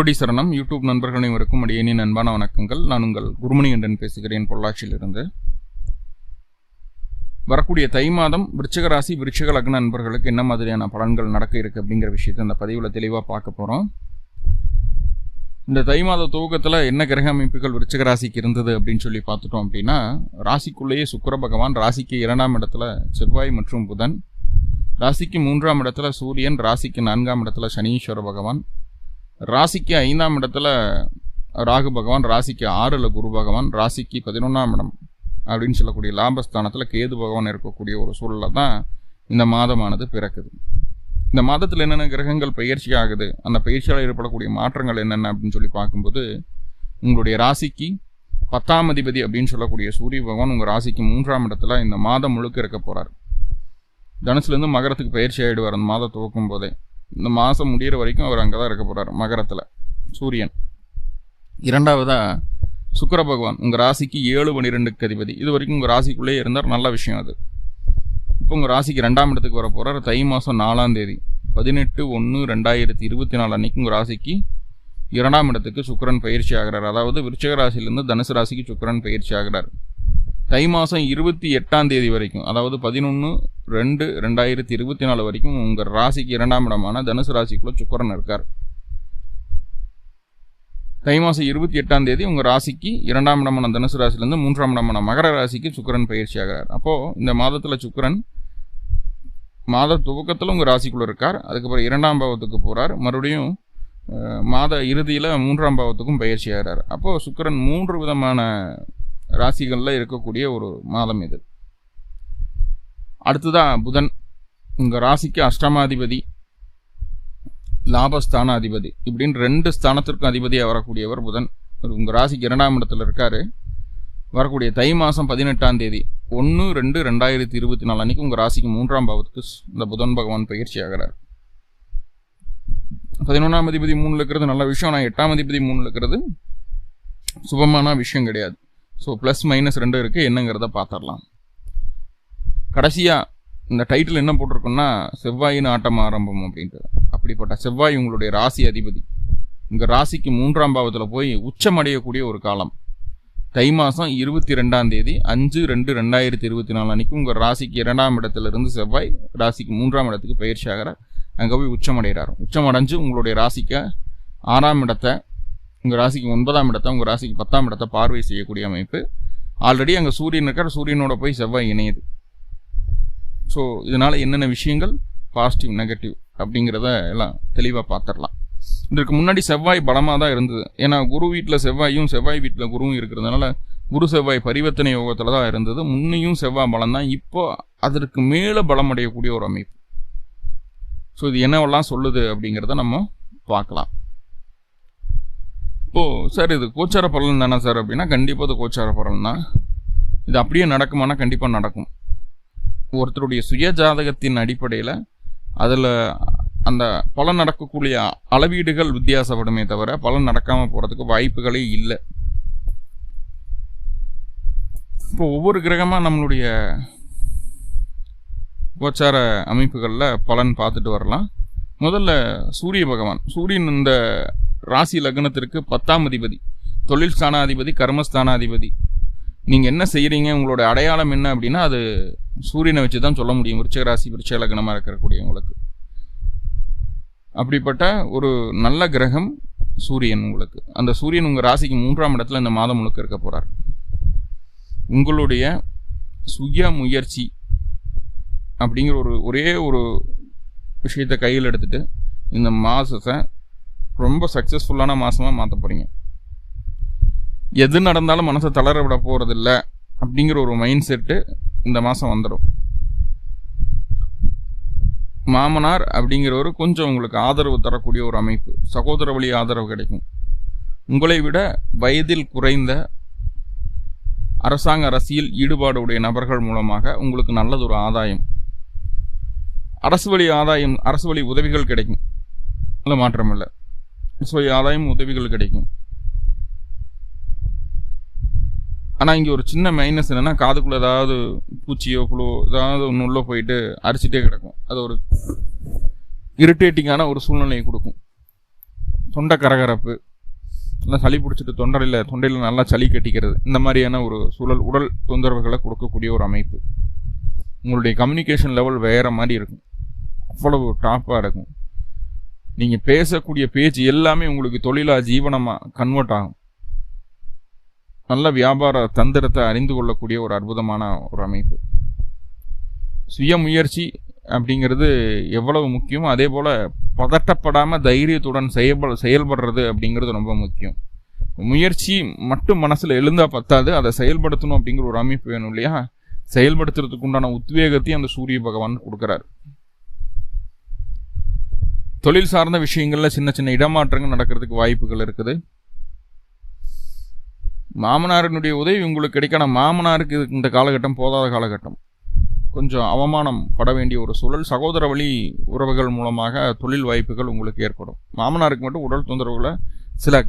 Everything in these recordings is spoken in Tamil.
குருடி சரணம். யூடியூப் நண்பர்கள் அனைவருக்கும் அடியேனின் அன்பான வணக்கங்கள். நான் உங்கள் குருமணிகண்டன் பேசுகிறேன் பொள்ளாச்சியிலிருந்து. வரக்கூடிய தை மாதம் விருச்சக ராசி விருச்சிக லக்ன நண்பர்களுக்கு என்ன மாதிரியான பலன்கள் நடக்க இருக்கு அப்படிங்கிற விஷயத்தை இந்த பதிவில் தெளிவாக பார்க்க போகிறோம் இந்த தை மாத துவக்கத்தில் என்ன கிரக அமைப்புகள் விருச்சக ராசிக்கு இருந்தது அப்படின்னு சொல்லி பார்த்துட்டோம் அப்படின்னா ராசிக்குள்ளேயே சுக்கர பகவான் ராசிக்கு இரண்டாம் இடத்துல செவ்வாய் மற்றும் புதன். ராசிக்கு மூன்றாம் இடத்துல சூரியன் ராசிக்கு நான்காம் இடத்துல சனீஸ்வர பகவான். ராசிக்கு ஐந்தாம் இடத்துல ராகு பகவான் ராசிக்கு ஆறில் குரு பகவான் ராசிக்கு பதினொன்றாம் இடம் அப்படின்னு சொல்லக்கூடிய லாபஸ்தானத்தில் கேது பகவான் இருக்கக்கூடிய ஒரு சூழலில் தான் இந்த மாதமானது பிறக்குது. இந்த மாதத்தில் என்னென்ன கிரகங்கள் பயிற்சி ஆகுது அந்த பயிற்சியால் ஏற்படக்கூடிய மாற்றங்கள் என்னென்ன அப்படின்னு சொல்லி பார்க்கும்போது உங்களுடைய ராசிக்கு பத்தாம் அதிபதி அப்படின்னு சொல்லக்கூடிய சூரிய பகவான் உங்கள் ராசிக்கு மூன்றாம் இடத்துல இந்த மாதம் முழுக்க இருக்க போகிறார் தனுசுலேருந்து மகரத்துக்கு பயிற்சி ஆகிடுவார் அந்த மாதம் துவக்கும் போதே. இந்த மாதம் முடிகிற வரைக்கும் அவர் அங்கே தான் இருக்க போகிறார் மகரத்தில். சூரியன். இரண்டாவதாக சுக்கர பகவான் உங்கள் ராசிக்கு ஏழு பன்னிரெண்டுக்கு அதிபதி. இது வரைக்கும் உங்கள் ராசிக்குள்ளேயே இருந்தார் நல்ல விஷயம் அது. இப்போ உங்கள் ராசிக்கு ரெண்டாம் இடத்துக்கு வர போகிறார் தை மாதம் நாலாம் தேதி. பதினெட்டு ஒன்று ரெண்டாயிரத்தி இருபத்தி நாலு அன்னைக்கு உங்கள் ராசிக்கு இரண்டாம் இடத்துக்கு சுக்கரன் பயிற்சி ஆகிறார். அதாவது விருச்சக ராசியிலேருந்து தனுசு ராசிக்கு சுக்கரன் பயிற்சி ஆகிறார். தை மாதம் இருபத்தி எட்டாம் தேதி வரைக்கும் அதாவது பதினொன்று ரெண்டு ரெண்டாயிரத்தி இருபத்தி நாலு வரைக்கும் உங்கள் ராசிக்கு இரண்டாம் இடமான தனுசு ராசிக்குள்ள சுக்கரன் இருக்கார். தை மாதம் இருபத்தி எட்டாம் தேதி உங்கள் ராசிக்கு இரண்டாம் இடமான தனுசு ராசிலேருந்து மூன்றாம் இடமான மகர ராசிக்கு சுக்கரன் பயிற்சி ஆகிறார். அப்போது இந்த மாதத்தில் சுக்கரன் மாத துவக்கத்தில் உங்கள் ராசிக்குள்ளே இருக்கார். அதுக்கப்புறம் இரண்டாம் பாவத்துக்கு போகிறார் மறுபடியும் மாத இறுதியில் மூன்றாம் பாவத்துக்கும் பயிற்சி ஆகிறார். அப்போது சுக்கரன் மூன்று விதமான ராசிகளில் இருக்கக்கூடிய ஒரு மாதம் இது. அடுத்ததான் புதன். உங்கள் ராசிக்கு அஷ்டமாதிபதி லாபஸ்தான அதிபதி இப்படின்னு ரெண்டு ஸ்தானத்திற்கும் அதிபதியாக வரக்கூடியவர் புதன். உங்கள் ராசிக்கு இரண்டாம் இடத்துல இருக்கார். வரக்கூடிய தை மாதம் பதினெட்டாம் தேதி ஒன்று ரெண்டு ரெண்டாயிரத்தி இருபத்தி நாலு அன்னைக்கு உங்கள் ராசிக்கு மூன்றாம் பாவத்துக்கு இந்த புதன் பகவான் பயிற்சி ஆகிறார். பதினொன்றாம் அதிபதி மூணில் இருக்கிறது நல்ல விஷயம் ஆனால் எட்டாம் அதிபதி மூணில் இருக்கிறது சுபமான விஷயம் கிடையாது. ஸோ ப்ளஸ் மைனஸ் ரெண்டு இருக்குது என்னங்கிறத பார்த்துடலாம் கடைசியாக இந்த டைட்டில் என்ன போட்டிருக்குன்னா செவ்வாயின் ஆட்டம் ஆரம்பம் அப்படின்ட்டு அப்படிப்பட்ட செவ்வாய் உங்களுடைய ராசி அதிபதி. உங்கள் ராசிக்கு மூன்றாம் பாவத்தில் போய் உச்சமடையக்கூடிய ஒரு காலம். தை மாதம் இருபத்தி ரெண்டாம் தேதி அஞ்சு ரெண்டு ரெண்டாயிரத்தி இருபத்தி நாலு அன்னைக்கு உங்கள் ராசிக்கு இரண்டாம் இடத்துலேருந்து செவ்வாய் ராசிக்கு மூன்றாம் இடத்துக்கு பயிற்சி அங்கே போய் உச்சமடைகிறார். உச்சமடைஞ்சு உங்களுடைய ராசிக்கு ஆறாம் இடத்தை உங்கள் ராசிக்கு ஒன்பதாம் இடத்தை உங்கள் ராசிக்கு பத்தாம் இடத்தை பார்வை செய்யக்கூடிய அமைப்பு. ஆல்ரெடி அங்கே சூரியன் இருக்கிற சூரியனோட போய் செவ்வாய் இணையுது. ஸோ இதனால் என்னென்ன விஷயங்கள்? பாசிட்டிவ் நெகட்டிவ் அப்படிங்கிறத எல்லாம் தெளிவாக பார்த்துடலாம் இதற்கு முன்னாடி செவ்வாய் பலமாக தான் இருந்தது. ஏன்னா குரு வீட்டில் செவ்வாயும் செவ்வாய் வீட்டில் குருவும் இருக்கிறதுனால குரு செவ்வாய் பரிவர்த்தனை யோகத்தில் தான் இருந்தது. முன்னையும் செவ்வாய் பலம் தான் இப்போ அதற்கு மேலே பலம் அடையக்கூடிய ஒரு அமைப்பு. ஸோ இது என்னவெல்லாம் சொல்லுது அப்படிங்கிறத நம்ம பார்க்கலாம். இப்போது சார் இது கோச்சார பலன் தானே சார் அப்படின்னா கண்டிப்பாக அது கோச்சார பலன் தான். இது அப்படியே நடக்குமானா கண்டிப்பாக நடக்கும். ஒருத்தருடைய சுய ஜாதகத்தின் அடிப்படையில் அதில் அந்த பலன் நடக்கக்கூடிய அளவீடுகள் வித்தியாசப்படுமே தவிர பலன் நடக்காமல் போகிறதுக்கு வாய்ப்புகளே இல்லை. இப்போ ஒவ்வொரு கிரகமாக நம்மளுடைய கோச்சார அமைப்புகளில் பலன் பார்த்துட்டு வரலாம். முதல்ல சூரிய பகவான். சூரியன் இந்த ராசி லக்னத்திற்கு பத்தாம் அதிபதி தொழில் ஸ்தானாதிபதி கர்மஸ்தானாதிபதி. நீங்கள் என்ன செய்கிறீங்க உங்களோட அடையாளம் என்ன அப்படின்னா அது சூரியனை வச்சு தான் சொல்ல முடியும். விருச்சக ராசி விருச்சக லக்னமாக இருக்கக்கூடியவங்களுக்கு அப்படிப்பட்ட ஒரு நல்ல கிரகம் சூரியன் உங்களுக்கு. அந்த சூரியன் உங்கள் ராசிக்கு மூன்றாம் இடத்துல இந்த மாதம் முழுக்க இருக்க போகிறார் உங்களுடைய சுய முயற்சி அப்படிங்கிற ஒரு ஒரே ஒரு விஷயத்தை கையில் எடுத்துகிட்டு இந்த மாதத்தை ரொம்ப சக்ஸஸ்ஃபுல்லான மாதமாக மாற்ற போகிறீங்க எது நடந்தாலும் மனசை தளர விட போகிறதில்ல அப்படிங்கிற ஒரு மைண்ட் செட்டு இந்த மாதம் வந்துடும் மாமனார் அப்படிங்கிறவர் கொஞ்சம் உங்களுக்கு ஆதரவு தரக்கூடிய ஒரு அமைப்பு. சகோதர வழி ஆதரவு கிடைக்கும். உங்களை விட வயதில் குறைந்த அரசாங்க அரசியல் ஈடுபாடு உடைய நபர்கள் மூலமாக உங்களுக்கு நல்லது ஒரு ஆதாயம். அரசு வழி ஆதாயம் அரசு வழி உதவிகள் கிடைக்கும். இல்லை மாற்றம் ஸோ அரசு ஆதாயம் உதவிகள் கிடைக்கும். ஆனால் இங்கே ஒரு சின்ன மைனஸ் என்னென்னா காதுக்குள்ளே ஏதாவது பூச்சியோ புழு ஏதாவது ஒன்று உள்ளே போயிட்டு அரிச்சிட்டே கிடக்கும். அது ஒரு இரிட்டேட்டிங்கான ஒரு சூழ்நிலையை கொடுக்கும். தொண்டை கரகரப்பு நல்லா சளி பிடிச்சிட்டு தொண்டரையில் தொண்டையில் நல்லா சளி கட்டிக்கிறது இந்த மாதிரியான ஒரு சூழல் உடல் தொந்தரவுகளை கொடுக்கக்கூடிய ஒரு அமைப்பு. உங்களுடைய கம்யூனிகேஷன் லெவல் வேறு மாதிரி இருக்கும். அவ்வளவு டாப்பாக இருக்கும். நீங்கள் பேசக்கூடிய பேச்சு எல்லாமே உங்களுக்கு தொழிலாக ஜீவனமாக கன்வெர்ட் ஆகும். நல்ல வியாபார தந்திரத்தை அறிந்து கொள்ளக்கூடிய ஒரு அற்புதமான ஒரு அமைப்பு. சுய முயற்சி அப்படிங்கிறது எவ்வளவு முக்கியமோ? அதே போல் பதட்டப்படாமல் தைரியத்துடன் செயல்பட செயல்படுறது அப்படிங்கிறது ரொம்ப முக்கியம். முயற்சி மட்டும் மனசில் எழுந்தால் பத்தாது. அதை செயல்படுத்தணும் அப்படிங்கிற ஒரு அமைப்பு வேணும் இல்லையா? செயல்படுத்துறதுக்கு உண்டான உத்வேகத்தையும் அந்த சூரிய பகவான் கொடுக்குறாரு. தொழில் சார்ந்த விஷயங்களில் சின்ன சின்ன இடமாற்றங்கள் நடக்கிறதுக்கு வாய்ப்புகள் இருக்குது. மாமனாரினுடைய உதவி உங்களுக்கு கிடைக்கான மாமனாருக்கு இந்த காலகட்டம் போதாத காலகட்டம். கொஞ்சம் அவமானம் பட வேண்டிய ஒரு சூழல். சகோதர வழி உறவுகள் மூலமாக தொழில் வாய்ப்புகள் உங்களுக்கு ஏற்படும். மாமனாருக்கு மட்டும் உடல் தொந்தரவுகளை சில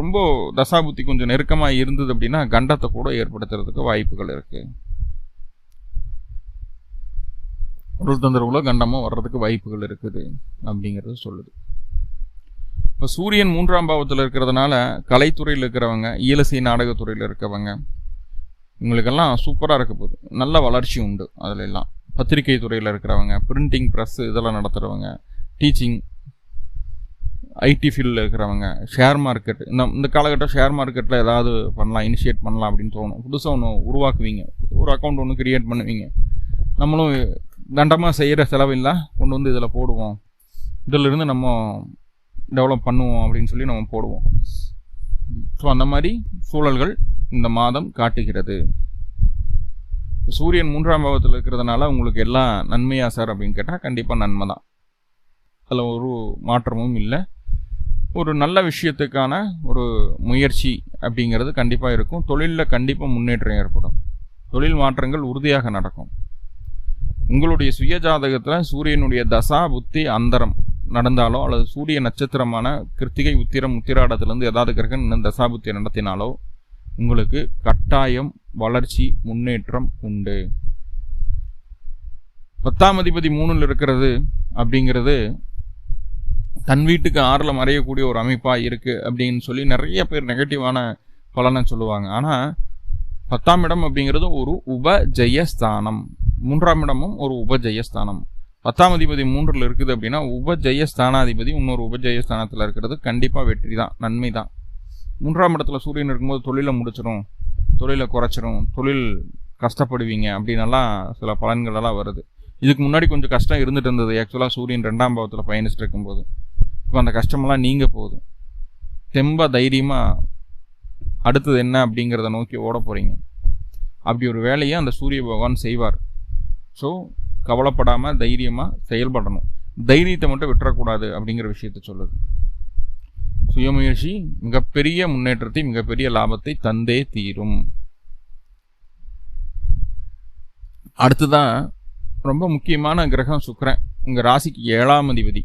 ரொம்ப தசாபுத்தி கொஞ்சம் நெருக்கமாக இருந்தது அப்படின்னா கண்டத்தை கூட ஏற்படுத்துறதுக்கு வாய்ப்புகள் இருக்குது உடல் தொந்தரவுல கண்டமும் வர்றதுக்கு வாய்ப்புகள் இருக்குது அப்படிங்கிறது சொல்லுது. இப்போ சூரியன் மூன்றாம் பாவத்தில் இருக்கிறதுனால கலைத்துறையில் இருக்கிறவங்க இயலசை நாடகத்துறையில் இருக்கவங்க இவங்களுக்கெல்லாம் சூப்பராக இருக்க போகுது. நல்ல வளர்ச்சி உண்டு அதில் எல்லாம் பத்திரிகை துறையில் இருக்கிறவங்க பிரிண்டிங் ப்ரெஸ் இதெல்லாம் நடத்துகிறவங்க டீச்சிங் ஐடி ஃபீல்டில் இருக்கிறவங்க ஷேர் மார்க்கெட் இந்த இந்த காலகட்டம் ஷேர் மார்க்கெட்டில் ஏதாவது பண்ணலாம் இனிஷியேட் பண்ணலாம் அப்படின்னு தோணும். புதுசாக ஒன்று உருவாக்குவீங்க. ஒரு அக்கௌண்ட் ஒன்று கிரியேட் பண்ணுவீங்க. நம்மளும் தண்டமாக செய்கிற செலவில்லாம் கொண்டு வந்து இதில் போடுவோம். இதிலிருந்து நம்ம டெவலப் பண்ணுவோம் அப்படின்னு சொல்லி நம்ம போடுவோம். ஸோ அந்த மாதிரி சூழல்கள் இந்த மாதம் காட்டுகிறது. சூரியன் மூன்றாம் பாவத்தில் இருக்கிறதுனால உங்களுக்கு எல்லாம் நன்மையா சார் அப்படின்னு கேட்டால் கண்டிப்பாக நன்மை தான் அதில் ஒரு மாற்றமும் இல்லை. ஒரு நல்ல விஷயத்துக்கான ஒரு முயற்சி அப்படிங்கிறது கண்டிப்பாக இருக்கும். தொழிலில் கண்டிப்பாக முன்னேற்றம் ஏற்படும். தொழில் மாற்றங்கள் உறுதியாக நடக்கும். உங்களுடைய சுய ஜாதகத்தில் சூரியனுடைய தசா புத்தி அந்தரம் நடந்தாலோ அல்லது சூரிய நட்சத்திரமான கிருத்திகை உத்திரம் உத்திராடத்திலிருந்து ஏதாவது கிரகம் இன்னும் தசாபுத்தி நடத்தினாலோ உங்களுக்கு கட்டாயம் வளர்ச்சி முன்னேற்றம் உண்டு. பத்தாம் அதிபதி மூணில் இருக்கிறது அப்படிங்கிறது தன் வீட்டுக்கு ஆறில் மறையக்கூடிய ஒரு அமைப்பாக இருக்குது அப்படின்னு சொல்லி நிறைய பேர் நெகட்டிவான பலனை சொல்லுவாங்க. ஆனால் பத்தாம் இடம் அப்படிங்கிறது ஒரு உபஜயஸ்தானம் மூன்றாம் இடமும் ஒரு உபஜயஸ்தானம். பத்தாம் அதிபதி மூன்றில் இருக்குது அப்படின்னா உபஜய ஸ்தானாதிபதி இன்னொரு உபஜய ஸ்தானத்தில் இருக்கிறது கண்டிப்பாக வெற்றி தான் நன்மை தான். மூன்றாம் இடத்துல சூரியன் இருக்கும்போது தொழிலை முடிச்சிடும் தொழிலை குறைச்சிரும் தொழில் கஷ்டப்படுவீங்க அப்படின்னலாம் சில பலன்களெல்லாம் வருது. இதுக்கு முன்னாடி கொஞ்சம் கஷ்டம் இருந்துட்டு இருந்தது. ஆக்சுவலாக சூரியன் ரெண்டாம் பாவத்தில் பயணிச்சுட்டு இருக்கும்போது. இப்போ அந்த கஷ்டமெல்லாம் நீங்க போகுது தெம்ப தைரியமாக அடுத்தது என்ன அப்படிங்கிறத நோக்கி ஓட போகிறீங்க அப்படி ஒரு வேலையை அந்த சூரிய பகவான் செய்வார். ஸோ கவலைப்படாமல் தைரியமாக செயல்படணும். தைரியத்தை மட்டும் விட்டுறக்கூடாது அப்படிங்கிற விஷயத்த சொல்லுது. சுயமுயற்சி மிகப்பெரிய முன்னேற்றத்தை மிகப்பெரிய லாபத்தை தந்தே தீரும். அடுத்ததான் ரொம்ப முக்கியமான கிரகம் சுக்கரன். உங்கள் ராசிக்கு ஏழாம் அதிபதி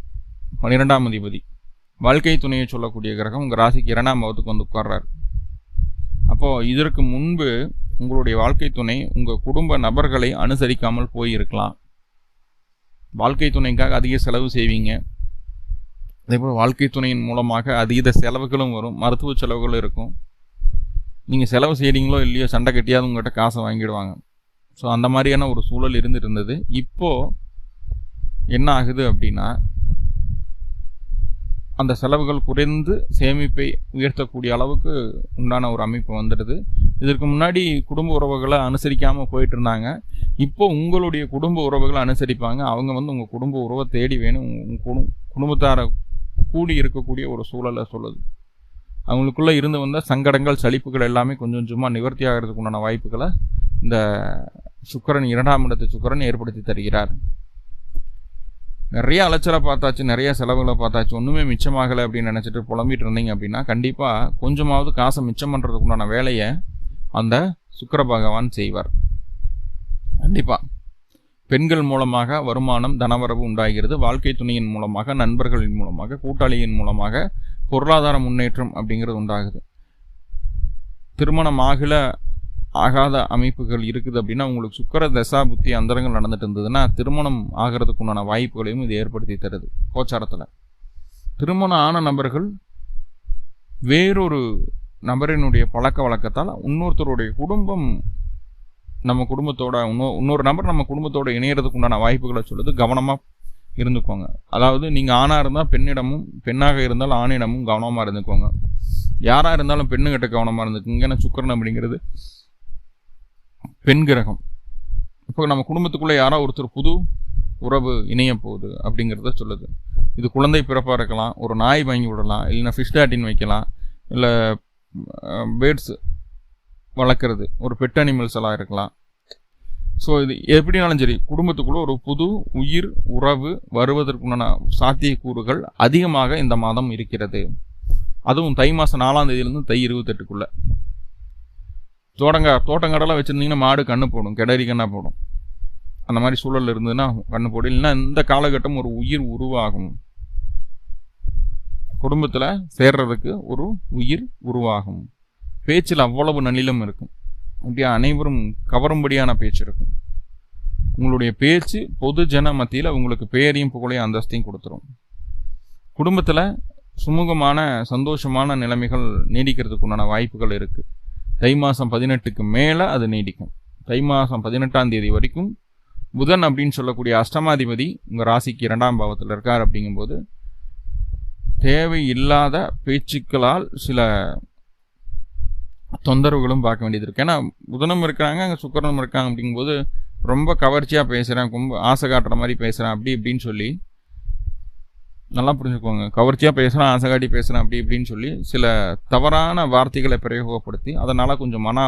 பன்னிரெண்டாம் அதிபதி. வாழ்க்கை துணையை சொல்லக்கூடிய கிரகம் உங்கள் ராசிக்கு இரண்டாம் பாவத்துக்கு வந்து உட்கார்றாரு. அப்போது இதற்கு முன்பு உங்களுடைய வாழ்க்கை துணை உங்கள் குடும்ப நபர்களை அனுசரிக்காமல் போயிருக்கலாம். வாழ்க்கை துணைக்காக அதிக செலவு செய்வீங்க. அதேபோல் வாழ்க்கை துணையின் மூலமாக அதீத செலவுகளும் வரும். மருத்துவ செலவுகளும் இருக்கும். நீங்கள் செலவு செய்கிறீங்களோ இல்லையோ சண்டை கட்டியாவது உங்கள்கிட்ட காசை வாங்கிடுவாங்க. ஸோ அந்த மாதிரியான ஒரு சூழல் இருந்துட்டு இருந்தது இப்போது என்ன ஆகுது அப்படின்னா அந்த செலவுகள் குறைந்து சேமிப்பை உயர்த்தக்கூடிய அளவுக்கு உண்டான ஒரு அமைப்பு வந்துடுது. இதற்கு முன்னாடி குடும்ப உறவுகளை அனுசரிக்காமல் போயிட்டு இருந்தாங்க இப்போ உங்களுடைய குடும்ப உறவுகளை அனுசரிப்பாங்க. அவங்க வந்து உங்கள் குடும்ப உறவை தேடி வேணும். உங்கள் குடும் குடும்பத்தாரை கூடி இருக்கக்கூடிய ஒரு சூழலை சொல்லுது. அவங்களுக்குள்ளே இருந்து வந்த சங்கடங்கள் சலிப்புகள் எல்லாமே கொஞ்சம் கொஞ்சமாக நிவர்த்தி ஆகிறதுக்கு உண்டான வாய்ப்புகளை இந்த சுக்கரன் இரண்டாம் இடத்து சுக்கரன் ஏற்படுத்தி தருகிறார். நிறைய அலைச்சலை பார்த்தாச்சு நிறைய செலவுகளை பார்த்தாச்சு. ஒன்றுமே மிச்சமாகலை அப்படின்னு நினச்சிட்டு புலம்பிட்டு இருந்தீங்க அப்படின்னா கண்டிப்பாக கொஞ்சமாவது காசை மிச்சம் பண்ணுறதுக்குண்டான வேலையை அந்த சுக்கர பகவான் செய்வார். கண்டிப்பாக பெண்கள் மூலமாக வருமானம் தனவரவு உண்டாகிறது. வாழ்க்கை துணையின் மூலமாக நண்பர்களின் மூலமாக கூட்டாளியின் மூலமாக பொருளாதார முன்னேற்றம் அப்படிங்கிறது உண்டாகுது. திருமணம் ஆகல ஆகாத அமைப்புகள் இருக்குது அப்படின்னா உங்களுக்கு சுக்கர தசா புத்தி அந்தரங்கள் நடந்துட்டு இருந்ததுன்னா திருமணம் ஆகிறதுக்கு உண்டான வாய்ப்புகளையும் இது ஏற்படுத்தி தருது கோச்சாரத்தில். திருமணம் ஆன நபர்கள் வேறொரு நபரினுடைய பழக்க வழக்கத்தால் இன்னொருத்தருடைய குடும்பம் நம்ம குடும்பத்தோட இன்னொரு இன்னொரு நபர் நம்ம குடும்பத்தோட இணையறதுக்கு உண்டான வாய்ப்புகளை சொல்லுது கவனமாக இருந்துக்கோங்க. அதாவது நீங்கள் ஆணாக இருந்தால் பெண்ணிடமும் பெண்ணாக இருந்தால் ஆணிடமும் கவனமாக இருந்துக்கோங்க. யாராக இருந்தாலும் பெண்ணுகிட்ட கவனமாக இருந்துக்குங்க. ஏன்னா சுக்கரன் அப்படிங்கிறது? பெண் கிரகம். இப்போ நம்ம குடும்பத்துக்குள்ளே யாரோ ஒருத்தர் புது உறவு இணைய போகுது அப்படிங்கிறத சொல்லுது. இது குழந்தை பிறப்பாக இருக்கலாம் ஒரு நாய் வாங்கி விடலாம் இல்லைன்னா ஃபிஷ் டாட்டின் வைக்கலாம் இல்லை பேர்ட்ஸ் வளர்க்குறது. ஒரு பெட் அனிமல்ஸ் எல்லாம் இருக்கலாம். ஸோ இது எப்படினாலும் சரி குடும்பத்துக்குள்ளே ஒரு புது உயிர் உறவு வருவதற்குண்டான சாத்தியக்கூறுகள் அதிகமாக இந்த மாதம் இருக்கிறது. அதுவும் தை மாதம் நாலாம் தேதியிலேருந்து தை இருபத்தெட்டுக்குள்ளே. தோட்டங்கா தோட்டங்காடெல்லாம் வச்சுருந்தீங்கன்னா மாடு கண்ணு போடும் கிடறி கண்ணா போடும். அந்த மாதிரி சூழல் இருந்ததுன்னா கண்ணு போடும். இல்லைன்னா இந்த காலகட்டம் ஒரு உயிர் உருவாகும். குடும்பத்தில் சேர்றதுக்கு ஒரு உயிர் உருவாகும். பேச்சில் அவ்வளவு நலிலும் இருக்கும். அப்படியே அனைவரும் கவரும்படியான பேச்சு இருக்கும். உங்களுடைய பேச்சு பொது ஜன மத்தியில் உங்களுக்கு பேரையும் புகழையும் அந்தஸ்தையும் கொடுத்துரும். குடும்பத்தில் சுமூகமான சந்தோஷமான நிலைமைகள் நீடிக்கிறதுக்கு உண்டான வாய்ப்புகள் இருக்குது தை மாதம் பதினெட்டுக்கு மேலே அது நீடிக்கும். தை மாதம் பதினெட்டாம் தேதி வரைக்கும் புதன் அப்படின்னு சொல்லக்கூடிய அஷ்டமாதிபதி உங்கள் ராசிக்கு இரண்டாம் பாவத்தில் இருக்கார் அப்படிங்கும்போது தேவையில்லாத பேச்சுக்களால் சில தொந்தரவுகளும் பார்க்க வேண்டியது இருக்குது ஏன்னா புதனும் இருக்கிறாங்க அங்கே சுக்கரனும் இருக்காங்க அப்படிங்கும்போது ரொம்ப கவர்ச்சியாக பேசுகிறேன் ரொம்ப ஆசை காட்டுற மாதிரி பேசுகிறேன் அப்படி இப்படின்னு சொல்லி நல்லா புரிஞ்சுக்கோங்க. கவர்ச்சியாக பேசுகிறேன் ஆசை காட்டி பேசுகிறேன் அப்படி இப்படின்னு சொல்லி சில தவறான வார்த்தைகளை பிரயோகப்படுத்தி அதனால் கொஞ்சம் மன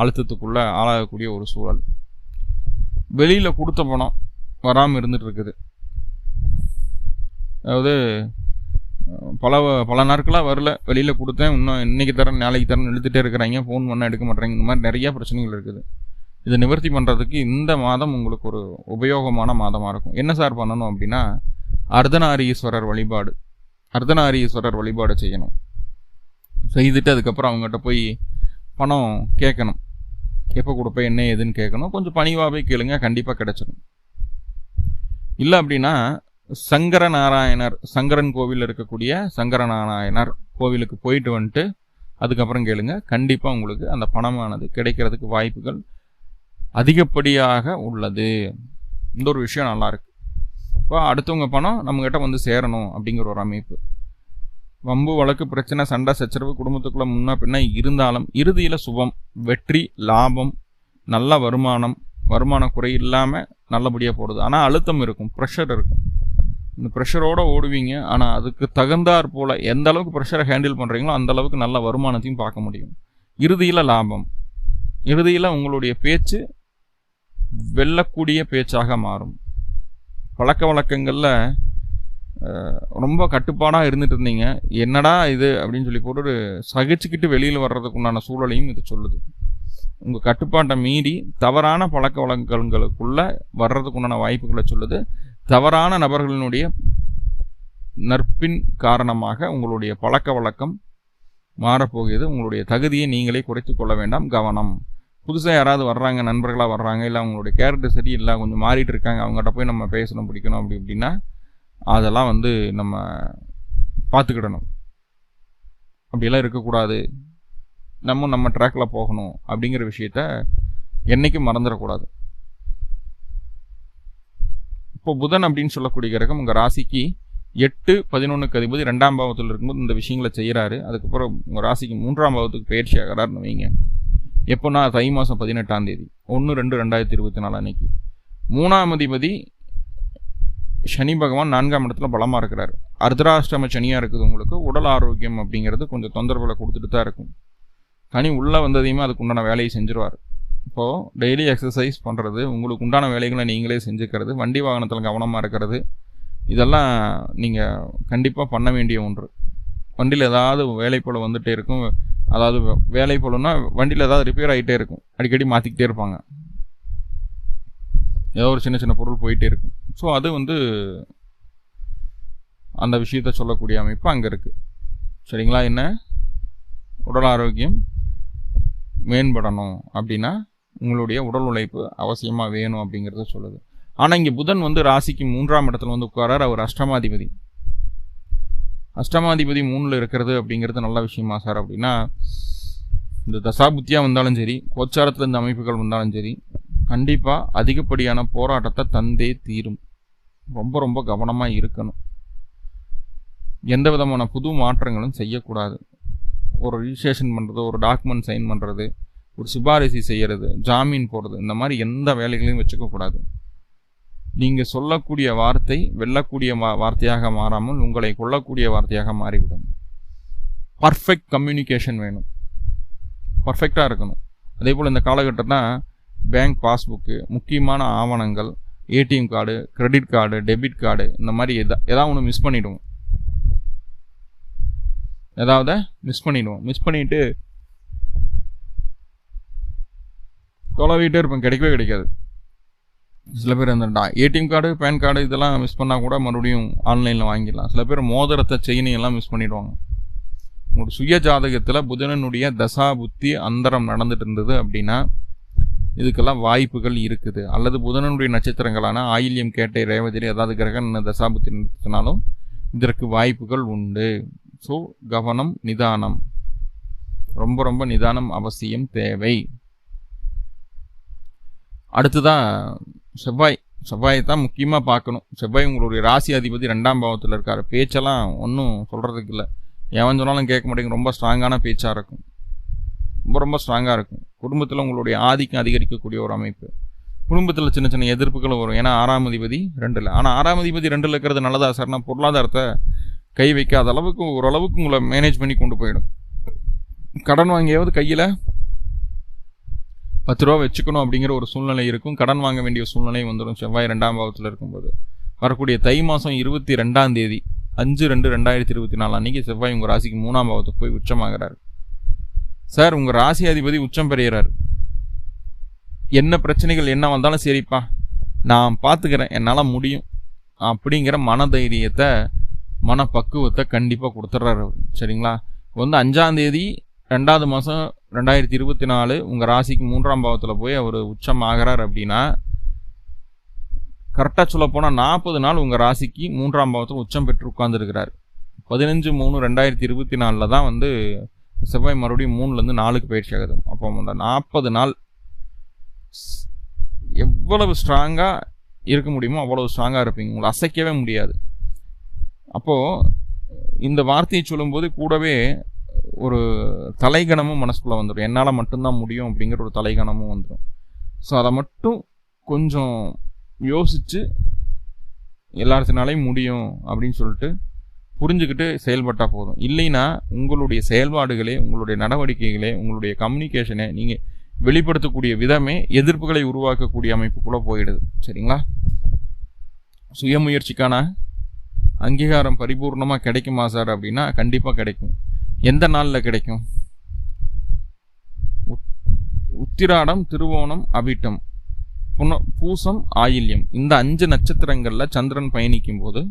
அழுத்தத்துக்குள்ளே ஆளாகக்கூடிய ஒரு சூழல். வெளியில் கொடுத்த பணம் வராமல் இருந்துகிட்டு இருக்குது. அதாவது பல பல நாட்களாக வரல. வெளியில் கொடுத்தேன். இன்னும் இன்றைக்கி தரேன் நாளைக்கு தரேன் இழுத்துட்டே இருக்கிறாங்க. ஃபோன் பண்ணால் எடுக்க மாட்டேறாங்க. இந்த மாதிரி நிறையா பிரச்சனைகள் இருக்குது. இதை நிவர்த்தி பண்ணுறதுக்கு இந்த மாதம் உங்களுக்கு ஒரு உபயோகமான மாதமாக இருக்கும். என்ன சார் பண்ணணும் அப்படின்னா அர்த்தநாரீஸ்வரர் வழிபாடு. அர்த்தநாரீஸ்வரர் வழிபாடு செய்யணும். செய்துட்டு அதுக்கப்புறம் அவங்ககிட்ட போய் பணம் கேட்கணும். எப்போ கொடுப்பேன் என்ன ஏதுன்னு கேட்கணும். கொஞ்சம் பணிவாகவே கேளுங்க. கண்டிப்பாக கிடைச்சிடும் இல்லை அப்படின்னா சங்கர நாராயணர் சங்கரன் கோவிலில் இருக்கக்கூடிய சங்கர நாராயணர் கோவிலுக்கு போயிட்டு வந்துட்டு அதுக்கப்புறம் கேளுங்க கண்டிப்பாக உங்களுக்கு அந்த பணமானது கிடைக்கிறதுக்கு வாய்ப்புகள் அதிகப்படியாக உள்ளது. இந்த ஒரு விஷயம் நல்லாயிருக்கு இப்போ அடுத்தவங்க பணம் நம்மக்கிட்ட வந்து சேரணும் அப்படிங்கிற ஒரு அமைப்பு. வம்பு வழக்கு பிரச்சனை சண்டை சச்சரவு குடும்பத்துக்குள்ளே முன்ன பின்ன இருந்தாலும் இறுதியில் சுபம் வெற்றி லாபம் நல்ல வருமானம் வருமான குறை இல்லாமல் நல்லபடியாக போடுது ஆனால் அழுத்தம் இருக்கும் ப்ரெஷர் இருக்கும். இந்த ப்ரெஷரோடு ஓடுவீங்க. ஆனால் அதுக்கு தகுந்தாற் போல் எந்த அளவுக்கு ப்ரெஷரை ஹேண்டில் பண்ணுறீங்களோ அந்த அளவுக்கு நல்ல வருமானத்தையும் பார்க்க முடியும். இறுதியில் லாபம். இறுதியில் உங்களுடைய பேச்சு வெல்லக்கூடிய பேச்சாக மாறும். பழக்க வழக்கங்களில் ரொம்ப கட்டுப்பாடாக இருந்துட்டு இருந்தீங்க. என்னடா இது? அப்படின்னு சொல்லி போட்டு சகிச்சுக்கிட்டு வெளியில் வர்றதுக்கு உண்டான சூழலையும் இது சொல்லுது. உங்கள் கட்டுப்பாட்டை மீறி தவறான பழக்க வழக்கங்களுக்குள்ளே வர்றதுக்கு உண்டான வாய்ப்புகளை சொல்லுது. தவறான நபர்களினுடைய நற்பின் காரணமாக உங்களுடைய பழக்க வழக்கம் மாறப்போகிறது. உங்களுடைய தகுதியை நீங்களே குறைத்து கொள்ள வேண்டாம். கவனம். புதுசாக யாராவது வர்றாங்க நண்பர்களாக வர்றாங்க இல்லை அவங்களுடைய கேரக்டர் சரியில்லை கொஞ்சம் மாறிட்டு இருக்காங்க அவங்ககிட்ட போய் நம்ம பேசணும் பிடிக்கணும் அப்படி இப்படின்னா அதெல்லாம் வந்து நம்ம பார்த்துக்கிடணும். அப்படியெல்லாம் இருக்கக்கூடாது. நம்ம நம்ம ட்ராக்கில் போகணும் அப்படிங்கிற விஷயத்த என்றைக்கும் மறந்துடக்கூடாது. இப்போ புதன் அப்படின்னு சொல்லக்கூடிய கிரகம் உங்கள் ராசிக்கு எட்டு பதினொன்றுக்கு அதிபதி ரெண்டாம் பாவத்தில் இருக்கும்போது இந்த விஷயங்களை செய்கிறாரு அதுக்கப்புறம் உங்கள் ராசிக்கு மூன்றாம் பாவத்துக்கு பயிற்சி ஆகிறாருன்னு வைங்க. எப்போனா தை மாதம் பதினெட்டாம் தேதி. ஒன்று ரெண்டு ரெண்டாயிரத்தி இருபத்தி நாலு அன்னைக்கு. மூணாம் அதிபதி சனி பகவான் நான்காம் இடத்துல பலமாக இருக்கிறார். அர்த்தராஷ்டம சனியாக இருக்குது உங்களுக்கு. உடல் ஆரோக்கியம் அப்படிங்கிறது கொஞ்சம் தொந்தரவுகளை கொடுத்துட்டு தான் இருக்கும். கனி உள்ளே வந்ததையுமே அதுக்கு உண்டான வேலையை செஞ்சுருவார். இப்போது டெய்லி எக்ஸசைஸ் பண்ணுறது உங்களுக்கு உண்டான வேலைகளை நீங்களே செஞ்சுக்கிறது வண்டி வாகனத்தில் கவனமாக இருக்கிறது இதெல்லாம் நீங்கள் கண்டிப்பாக பண்ண வேண்டிய ஒன்று. வண்டியில் ஏதாவது வேலை போல் வந்துகிட்டே இருக்கும். அதாவது வேலை போலன்னா வண்டியில் ஏதாவது ரிப்பேர் ஆகிட்டே இருக்கும். அடிக்கடி மாற்றிக்கிட்டே இருப்பாங்க. ஏதோ ஒரு சின்ன சின்ன பொருள் போயிட்டே இருக்கும். ஸோ அது வந்து அந்த விஷயத்த சொல்லக்கூடிய அமைப்பு அங்கே இருக்குது சரிங்களா? என்ன? உடல் ஆரோக்கியம் மேம்படணும் அப்படின்னா உங்களுடைய உடல் உழைப்பு அவசியமாக வேணும் அப்படிங்கிறத சொல்லுது. ஆனால் இங்கே புதன் வந்து ராசிக்கு மூன்றாம் இடத்துல வந்து உட்காரார் அவர் அஷ்டமாதிபதி. அஷ்டமாதிபதி மூணில் இருக்கிறது அப்படிங்கிறது நல்ல விஷயமா சார்? அப்படின்னா இந்த தசாபுத்தியாக வந்தாலும் சரி கோச்சாரத்தில் இந்த அமைப்புகள் வந்தாலும் சரி கண்டிப்பாக அதிகப்படியான போராட்டத்தை தந்தே தீரும். ரொம்ப ரொம்ப கவனமாக இருக்கணும். எந்த விதமான புது மாற்றங்களும் செய்யக்கூடாது. ஒரு ரிஜிஸ்ட்ரேஷன் பண்ணுறது ஒரு டாக்குமெண்ட் சைன் பண்ணுறது ஒரு சிபாரிசு செய்கிறது ஜாமீன் போடுறது இந்த மாதிரி எந்த வேலைகளையும் வச்சுக்கக்கூடாது நீங்கள் சொல்லக்கூடிய வார்த்தை வெல்லக்கூடிய வார்த்தையாக மாறாமல் உங்களை கொல்லக்கூடிய வார்த்தையாக மாறிவிடும். பர்ஃபெக்ட் கம்யூனிகேஷன் வேணும். பர்ஃபெக்டாக இருக்கணும். அதே போல் இந்த காலகட்டத்தில் பேங்க் பாஸ்புக்கு முக்கியமான ஆவணங்கள் ATM card credit card debit card இந்த மாதிரி எதா எதாவது ஒன்று மிஸ் பண்ணிவிடுவோம் ஏதாவது மிஸ் பண்ணிவிடுவோம் மிஸ் பண்ணிவிட்டு தொலைவிட்டே இருப்பேன். கிடைக்கவே கிடைக்காது. சில பேர் அந்த ஏடிஎம் கார்டு பேன் கார்டு இதெல்லாம் மிஸ் பண்ணால் கூட மறுபடியும் ஆன்லைனில் வாங்கிடலாம். சில பேர் மோதிரத்தை செயினையெல்லாம் மிஸ் பண்ணிடுவாங்க. உங்களோட சுய ஜாதகத்தில் புதனனுடைய தசா புத்தி அந்தரம் நடந்துட்டு இருந்தது அப்படின்னா இதுக்கெல்லாம் வாய்ப்புகள் இருக்குது. அல்லது புதனனுடைய நட்சத்திரங்களான ஆயில்யம் கேட்டை ரேவதிரி ஏதாவது கிரகன் தசாபுத்தி நடத்தினாலும் இதற்கு வாய்ப்புகள் உண்டு. ஸோ கவனம் நிதானம். ரொம்ப ரொம்ப நிதானம் அவசியம் தேவை. அடுத்துதான் செவ்வாய். செவ்வாயை தான் முக்கியமாக பார்க்கணும். செவ்வாய் உங்களுடைய ராசி அதிபதி ரெண்டாம் பாவத்தில் இருக்கார். பேச்செல்லாம் ஒன்றும் சொல்கிறதுக்கு இல்லை. எவன் சொன்னாலும் கேட்க மாட்டேங்க ரொம்ப ஸ்ட்ராங்கான பேச்சாக இருக்கும். ரொம்ப ரொம்ப ஸ்ட்ராங்காக இருக்கும். குடும்பத்தில் உங்களுடைய ஆதிக்கம் அதிகரிக்கக்கூடிய ஒரு அமைப்பு. குடும்பத்தில் சின்ன சின்ன எதிர்ப்புகள் வரும். ஏன்னா ஆறாம் அதிபதி ரெண்டில். ஆனால் ஆறாம் அதிபதி ரெண்டில் இருக்கிறது நல்லதா நான் பொருளாதாரத்தை கை வைக்காத அளவுக்கு ஓரளவுக்கு உங்களை மேனேஜ் பண்ணி கொண்டு போயிடும். கடன் வாங்கியாவது கையில் பத்து ரூபா வச்சுக்கணும் அப்படிங்கிற ஒரு சூழ்நிலை இருக்கும். கடன் வாங்க வேண்டிய சூழ்நிலை வந்துடும் செவ்வாய் ரெண்டாம் பாவத்தில் இருக்கும்போது. வரக்கூடிய தை மாதம் இருபத்தி ரெண்டாம் தேதி அஞ்சு ரெண்டு ரெண்டாயிரத்தி இருபத்தி நாலு அன்றைக்கி செவ்வாய் உங்கள் ராசிக்கு மூணாம் பாவத்துக்கு போய் உச்சமாகிறார். சார் உங்கள் ராசி அதிபதி உச்சம் பெறுகிறார். என்ன பிரச்சனைகள் என்ன வந்தாலும் சரிப்பா. நான் பார்த்துக்கிறேன் என்னால் முடியும். அப்படிங்கிற மனதைரியத்தை மனப்பக்குவத்தை கண்டிப்பாக கொடுத்துட்றாரு அவர். சரிங்களா? வந்து அஞ்சாந்தேதி ரெண்டாவது மாதம் ரெண்டாயிரத்தி இருபத்தி நாலு உங்கள் ராசிக்கு மூன்றாம் பாவத்தில் போய் அவர் உச்சம் ஆகிறார் அப்படின்னா கரெக்டாக சொல்ல போனால் நாற்பது நாள் உங்கள் ராசிக்கு மூன்றாம் பாவத்தில் உச்சம் பெற்று உட்கார்ந்துருக்கிறார். பதினஞ்சு மூணு ரெண்டாயிரத்தி இருபத்தி நாலில் தான் வந்து செவ்வாய் மறுபடியும் மூணுலேருந்து நாலுக்கு பயிற்சி ஆகுது. அப்போ அந்த நாற்பது நாள் எவ்வளவு ஸ்ட்ராங்காக இருக்க முடியுமோ அவ்வளவு ஸ்ட்ராங்காக இருப்பீங்க. உங்களை அசைக்கவே முடியாது. அப்போது இந்த வார்த்தையை சொல்லும்போது கூடவே ஒரு தலைகணமும் மனசுக்குள்ளே வந்துடும் என்னால் மட்டும்தான் முடியும் அப்படிங்கிற ஒரு தலைகணமும் வந்துடும் ஸோ அதை மட்டும் கொஞ்சம் யோசித்து எல்லாத்தினாலையும் முடியும் அப்படின்னு சொல்லிட்டு புரிஞ்சுக்கிட்டு செயல்பட்டால் போதும். இல்லைன்னா உங்களுடைய செயல்பாடுகளே உங்களுடைய நடவடிக்கைகளே உங்களுடைய கம்யூனிகேஷனை நீங்கள் வெளிப்படுத்தக்கூடிய விதமே எதிர்ப்புகளை உருவாக்கக்கூடிய அமைப்புக்குள்ளே போயிடுது. சரிங்களா? சுயமுயற்சிக்கான அங்கீகாரம் பரிபூர்ணமாக கிடைக்குமா சார் அப்படின்னா கண்டிப்பாக கிடைக்கும். எந்த நாளில் கிடைக்கும்? உத்திராடம் திருவோணம் அவிட்டம். புன பூசம் ஆயில்யம். இந்த அஞ்சு நட்சத்திரங்களில் சந்திரன் பயணிக்கும் போது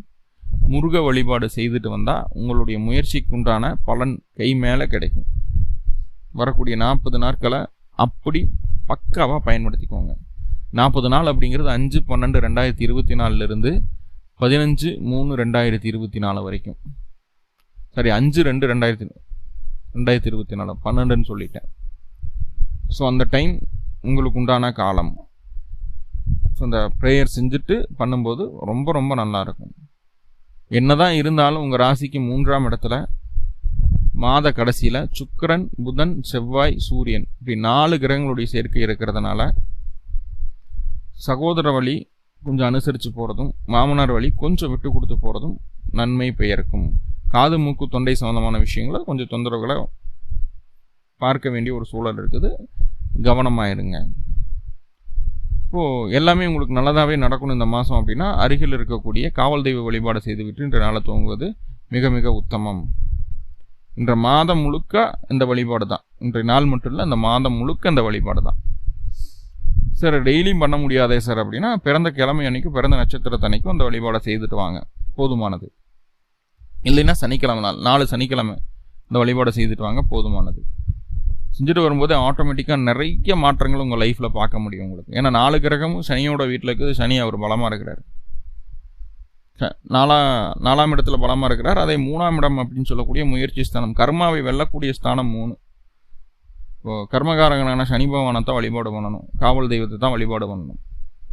முருக வழிபாடு செய்துட்டு வந்தால் உங்களுடைய முயற்சிக்குண்டான பலன் கை மேலே கிடைக்கும். வரக்கூடிய நாற்பது நாட்களை அப்படி பக்காவாக பயன்படுத்திக்கோங்க. நாற்பது நாள் அப்படிங்கிறது அஞ்சு பன்னெண்டு ரெண்டாயிரத்தி இருபத்தி நாலுலேருந்து பதினஞ்சு மூணு ரெண்டாயிரத்தி இருபத்தி நாலு வரைக்கும். சரி அஞ்சு ரெண்டு ரெண்டாயிரத்தி ரெண்டாயிரத்தி இருபத்தி நாலு பன்னெண்டுன்னு சொல்லிட்டேன். ஸோ அந்த டைம் உங்களுக்கு உண்டான காலம். ஸோ அந்த ப்ரேயர் செஞ்சுட்டு பண்ணும்போது ரொம்ப ரொம்ப நல்லாயிருக்கும் என்ன தான் இருந்தாலும் உங்கள் ராசிக்கு மூன்றாம் இடத்துல மாத கடைசியில் சுக்கரன் புதன் செவ்வாய் சூரியன் இப்படி நாலு கிரகங்களுடைய சேர்க்கை இருக்கிறதுனால சகோதர வழி கொஞ்சம் அனுசரித்து போகிறதும் மாமனார் வழி கொஞ்சம் விட்டு கொடுத்து போகிறதும் நன்மை பெயர்க்கும். காது மூக்கு தொண்டை சம்மந்தமான விஷயங்களை கொஞ்சம் தொந்தரவுகளை பார்க்க வேண்டிய ஒரு சூழல் இருக்குது. கவனமாக இருங்க இப்போது எல்லாமே உங்களுக்கு நல்லதாகவே நடக்கணும் இந்த மாதம் அப்படின்னா அருகில் இருக்கக்கூடிய காவல் தெய்வ வழிபாடு செய்துவிட்டு இன்று நாளை தூங்குவது மிக மிக உத்தமம். இன்ற மாதம் முழுக்க இந்த வழிபாடு தான். இன்றைய நாள் மட்டும் இல்லை இந்த மாதம் முழுக்க இந்த வழிபாடு தான். சார் டெய்லியும் பண்ண முடியாதே சார் அப்படின்னா பிறந்த கிழமை அன்னைக்கு பிறந்த நட்சத்திரத்தன்னைக்கும் அந்த வழிபாடை செய்துட்டு வாங்க. போதுமானது. இல்லைன்னா சனிக்கிழமை நாள் நாலு சனிக்கிழமை இந்த வழிபாடு செய்துட்டு வாங்க போதுமானது. செஞ்சுட்டு வரும்போது ஆட்டோமேட்டிக்காக நிறைய மாற்றங்கள் உங்கள் லைஃப்பில் பார்க்க முடியும் உங்களுக்கு. ஏன்னா நாலு கிரகமும் சனியோட வீட்டில் இருக்குது சனி அவர் பலமாக இருக்கிறார். நாலா நாலாம் இடத்துல பலமாக இருக்கிறார். அதே மூணாம் இடம் அப்படின்னு சொல்லக்கூடிய முயற்சி ஸ்தானம் கர்மாவை வெல்லக்கூடிய ஸ்தானம் மூணு. இப்போ கர்மகாரகனான சனி பகவானை தான் வழிபாடு பண்ணணும். காவல் தெய்வத்தை தான் வழிபாடு பண்ணணும்.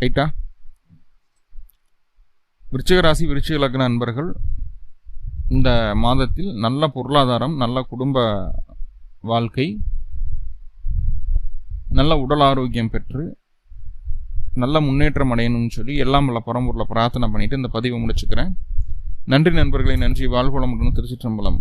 ரைட்டா விருச்சிக ராசி விருச்சிக லக்ன நண்பர்கள் இந்த மாதத்தில் நல்ல பொருளாதாரம் நல்ல குடும்ப வாழ்க்கை நல்ல உடல் ஆரோக்கியம் பெற்று நல்ல முன்னேற்றம் அடையணும்னு சொல்லி எல்லாம் உள்ள பரம்பூரில் பிரார்த்தனை பண்ணிவிட்டு இந்த பதிவை முடிச்சுக்கிறேன். நன்றி நண்பர்களை நன்றி. வாழ்வளமுடன் திருச்சிற்றம்பலம்.